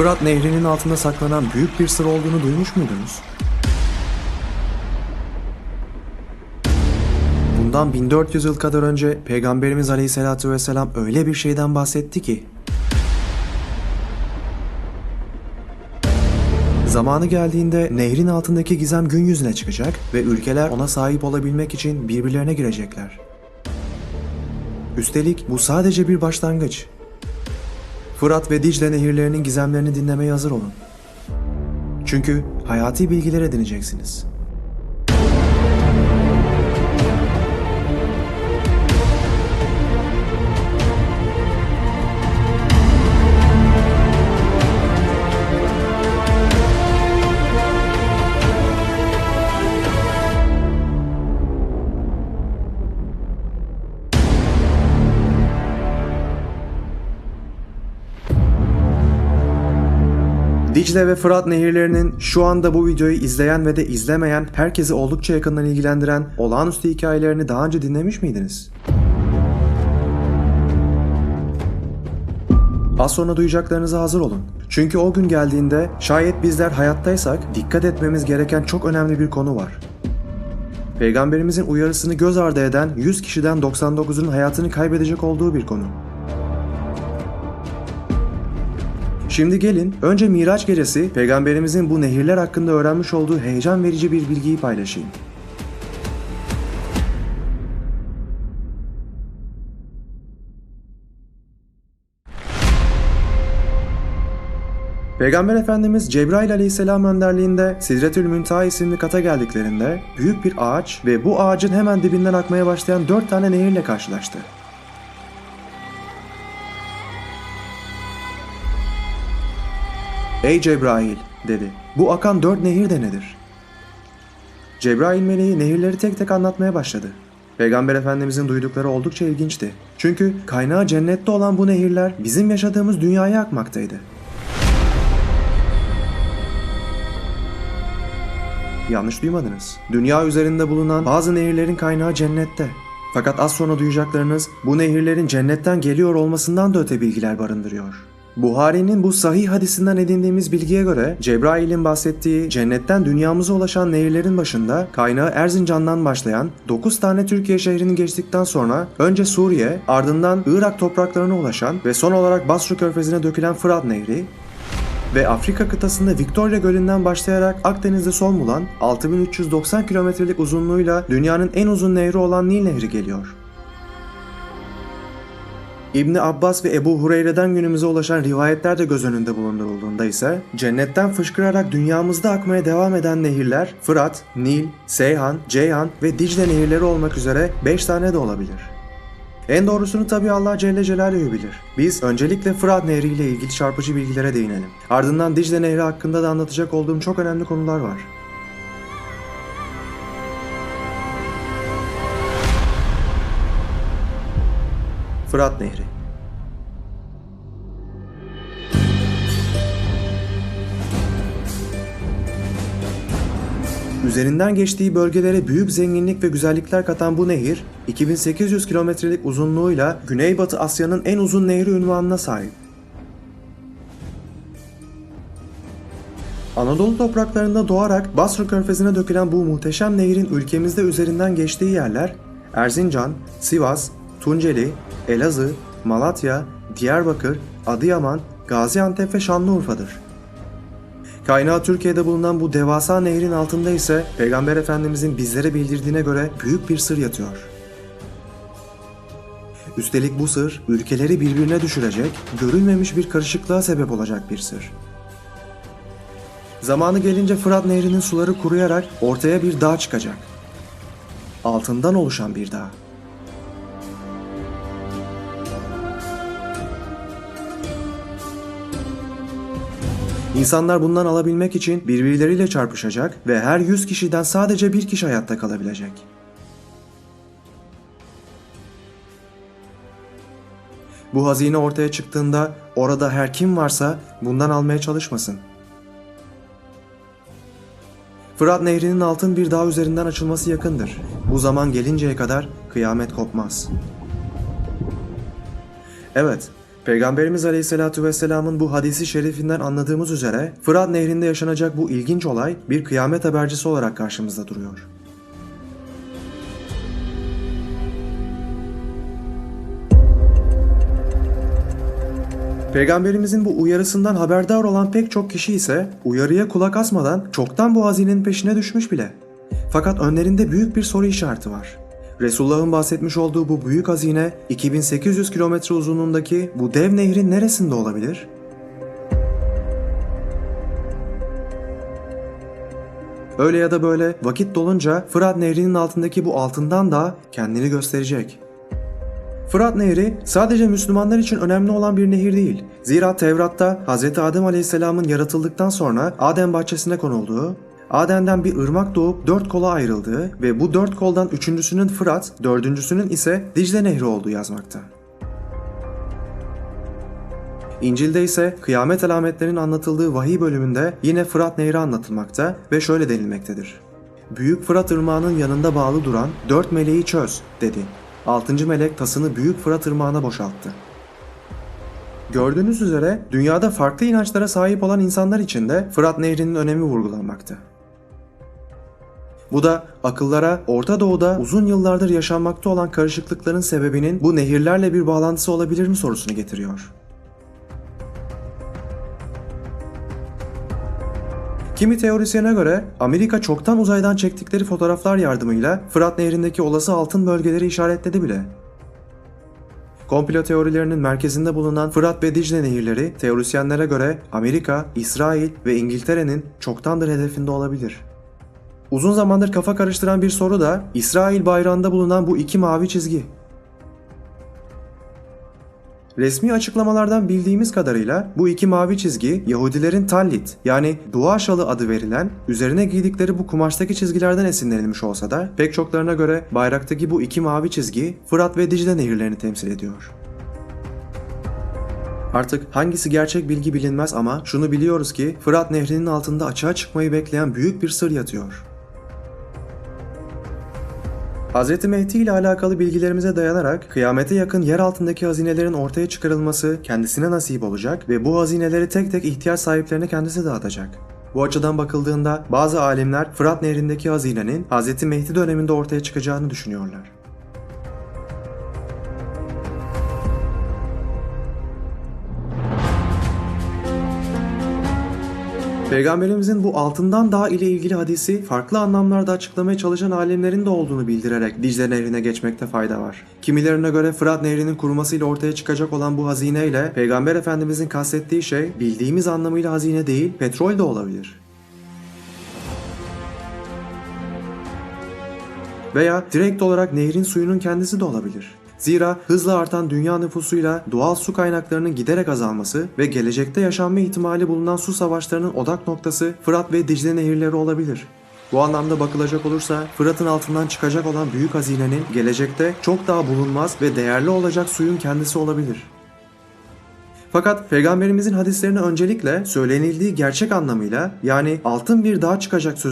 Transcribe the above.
Fırat Nehri'nin altında saklanan büyük bir sır olduğunu duymuş muydunuz? Bundan 1400 yıl kadar önce Peygamberimiz Aleyhisselatü Vesselam öyle bir şeyden bahsetti ki Zamanı geldiğinde nehrin altındaki gizem gün yüzüne çıkacak ve ülkeler ona sahip olabilmek için birbirlerine girecekler. Üstelik bu sadece bir başlangıç. Fırat ve Dicle nehirlerinin gizemlerini dinlemeye hazır olun. Çünkü hayati bilgiler edineceksiniz. Dicle ve Fırat nehirlerinin şu anda bu videoyu izleyen ve de izlemeyen herkesi oldukça yakından ilgilendiren olağanüstü hikayelerini daha önce dinlemiş miydiniz? Az sonra duyacaklarınıza hazır olun. Çünkü o gün geldiğinde şayet bizler hayattaysak dikkat etmemiz gereken çok önemli bir konu var. Peygamberimizin uyarısını göz ardı eden 100 kişiden 99'unun hayatını kaybedecek olduğu bir konu. Şimdi gelin önce Miraç gecesi peygamberimizin bu nehirler hakkında öğrenmiş olduğu heyecan verici bir bilgiyi paylaşayım. Peygamber Efendimiz Cebrail aleyhisselam önderliğinde Sidretül Müntaha isimli kata geldiklerinde büyük bir ağaç ve bu ağacın hemen dibinden akmaya başlayan dört tane nehirle karşılaştı. Ey Cebrail dedi. Bu akan dört nehir de nedir? Cebrail meleği nehirleri tek tek anlatmaya başladı. Peygamber Efendimizin duydukları oldukça ilginçti. Çünkü kaynağı cennette olan bu nehirler bizim yaşadığımız dünyaya akmaktaydı. Yanlış duymadınız. Dünya üzerinde bulunan bazı nehirlerin kaynağı cennette. Fakat az sonra duyacaklarınız bu nehirlerin cennetten geliyor olmasından da öte bilgiler barındırıyor. Buhari'nin bu sahih hadisinden edindiğimiz bilgiye göre Cebrail'in bahsettiği cennetten dünyamıza ulaşan nehirlerin başında kaynağı Erzincan'dan başlayan 9 tane Türkiye şehrinin geçtikten sonra önce Suriye ardından Irak topraklarına ulaşan ve son olarak Basra körfezine dökülen Fırat Nehri ve Afrika kıtasında Victoria Gölü'nden başlayarak Akdeniz'de son bulan 6390 kilometrelik uzunluğuyla dünyanın en uzun nehri olan Nil Nehri geliyor. İbni Abbas ve Ebu Hureyre'den günümüze ulaşan rivayetler de göz önünde bulundurulduğunda ise cennetten fışkırarak dünyamızda akmaya devam eden nehirler Fırat, Nil, Seyhan, Ceyhan ve Dicle nehirleri olmak üzere 5 tane de olabilir. En doğrusunu tabi Allah Celle Celaluhu bilir. Biz öncelikle Fırat Nehri ile ilgili çarpıcı bilgilere değinelim. Ardından Dicle Nehri hakkında da anlatacak olduğum çok önemli konular var. Fırat Nehri Üzerinden geçtiği bölgelere büyük zenginlik ve güzellikler katan bu nehir, 2800 kilometrelik uzunluğuyla Güneybatı Asya'nın en uzun nehri unvanına sahip. Anadolu topraklarında doğarak Basra Körfezi'ne dökülen bu muhteşem nehrin ülkemizde üzerinden geçtiği yerler Erzincan, Sivas, Tunceli, Elazığ, Malatya, Diyarbakır, Adıyaman, Gaziantep ve Şanlıurfa'dır. Kaynağı Türkiye'de bulunan bu devasa nehrin altında ise Peygamber Efendimizin bizlere bildirdiğine göre büyük bir sır yatıyor. Üstelik bu sır ülkeleri birbirine düşürecek, görülmemiş bir karışıklığa sebep olacak bir sır. Zamanı gelince Fırat Nehri'nin suları kuruyarak ortaya bir dağ çıkacak. Altından oluşan bir dağ. İnsanlar bundan alabilmek için birbirleriyle çarpışacak ve her 100 kişiden sadece bir kişi hayatta kalabilecek. Bu hazine ortaya çıktığında orada her kim varsa bundan almaya çalışmasın. Fırat Nehri'nin altın bir dağ üzerinden açılması yakındır. Bu zaman gelinceye kadar kıyamet kopmaz. Evet, Peygamberimiz Aleyhisselatü Vesselam'ın bu hadisi şerifinden anladığımız üzere Fırat Nehri'nde yaşanacak bu ilginç olay bir kıyamet habercisi olarak karşımızda duruyor. Peygamberimizin bu uyarısından haberdar olan pek çok kişi ise uyarıya kulak asmadan çoktan bu hazinenin peşine düşmüş bile. Fakat önlerinde büyük bir soru işareti var. Resulullah'ın bahsetmiş olduğu bu büyük hazine 2800 kilometre uzunluğundaki bu dev nehrin neresinde olabilir? Öyle ya da böyle vakit dolunca Fırat Nehri'nin altındaki bu altından da kendini gösterecek. Fırat Nehri sadece Müslümanlar için önemli olan bir nehir değil. Zira Tevrat'ta Hz. Adem Aleyhisselam'ın yaratıldıktan sonra Adem bahçesine konulduğu, Adem'den bir ırmak doğup dört kola ayrıldığı ve bu dört koldan üçüncüsünün Fırat, dördüncüsünün ise Dicle Nehri olduğu yazmakta. İncil'de ise kıyamet alametlerinin anlatıldığı vahiy bölümünde yine Fırat Nehri anlatılmakta ve şöyle denilmektedir. Büyük Fırat Irmağı'nın yanında bağlı duran dört meleği çöz dedi. Altıncı melek tasını Büyük Fırat Irmağı'na boşalttı. Gördüğünüz üzere dünyada farklı inançlara sahip olan insanlar için de Fırat Nehri'nin önemi vurgulanmakta. Bu da akıllara Orta Doğu'da uzun yıllardır yaşanmakta olan karışıklıkların sebebinin bu nehirlerle bir bağlantısı olabilir mi sorusunu getiriyor. Kimi teorisyene göre Amerika çoktan uzaydan çektikleri fotoğraflar yardımıyla Fırat Nehri'ndeki olası altın bölgeleri işaretledi bile. Komplo teorilerinin merkezinde bulunan Fırat ve Dicle nehirleri teorisyenlere göre Amerika, İsrail ve İngiltere'nin çoktandır hedefinde olabilir. Uzun zamandır kafa karıştıran bir soru da İsrail bayrağında bulunan bu iki mavi çizgi. Resmi açıklamalardan bildiğimiz kadarıyla bu iki mavi çizgi Yahudilerin tallit yani dua şalı adı verilen üzerine giydikleri bu kumaştaki çizgilerden esinlenilmiş olsa da pek çoklarına göre bayraktaki bu iki mavi çizgi Fırat ve Dicle nehirlerini temsil ediyor. Artık hangisi gerçek bilgi bilinmez ama şunu biliyoruz ki Fırat Nehri'nin altında açığa çıkmayı bekleyen büyük bir sır yatıyor. Hz. Mehdi ile alakalı bilgilerimize dayanarak kıyamete yakın yer altındaki hazinelerin ortaya çıkarılması kendisine nasip olacak ve bu hazineleri tek tek ihtiyaç sahiplerine kendisi dağıtacak. Bu açıdan bakıldığında bazı alimler Fırat Nehri'ndeki hazinenin Hz. Mehdi döneminde ortaya çıkacağını düşünüyorlar. Peygamberimizin bu altından dağ ile ilgili hadisi farklı anlamlarda açıklamaya çalışan alimlerin de olduğunu bildirerek Dicle Nehri'ne geçmekte fayda var. Kimilerine göre Fırat Nehri'nin kurumasıyla ortaya çıkacak olan bu hazine ile Peygamber Efendimizin kastettiği şey bildiğimiz anlamıyla hazine değil petrol de olabilir. Veya direkt olarak nehrin suyunun kendisi de olabilir. Zira hızla artan dünya nüfusuyla doğal su kaynaklarının giderek azalması ve gelecekte yaşanma ihtimali bulunan su savaşlarının odak noktası Fırat ve Dicle nehirleri olabilir. Bu anlamda bakılacak olursa Fırat'ın altından çıkacak olan büyük hazinenin gelecekte çok daha bulunmaz ve değerli olacak suyun kendisi olabilir. Fakat peygamberimizin hadislerine öncelikle söylenildiği gerçek anlamıyla yani altın bir dağ çıkacak sözü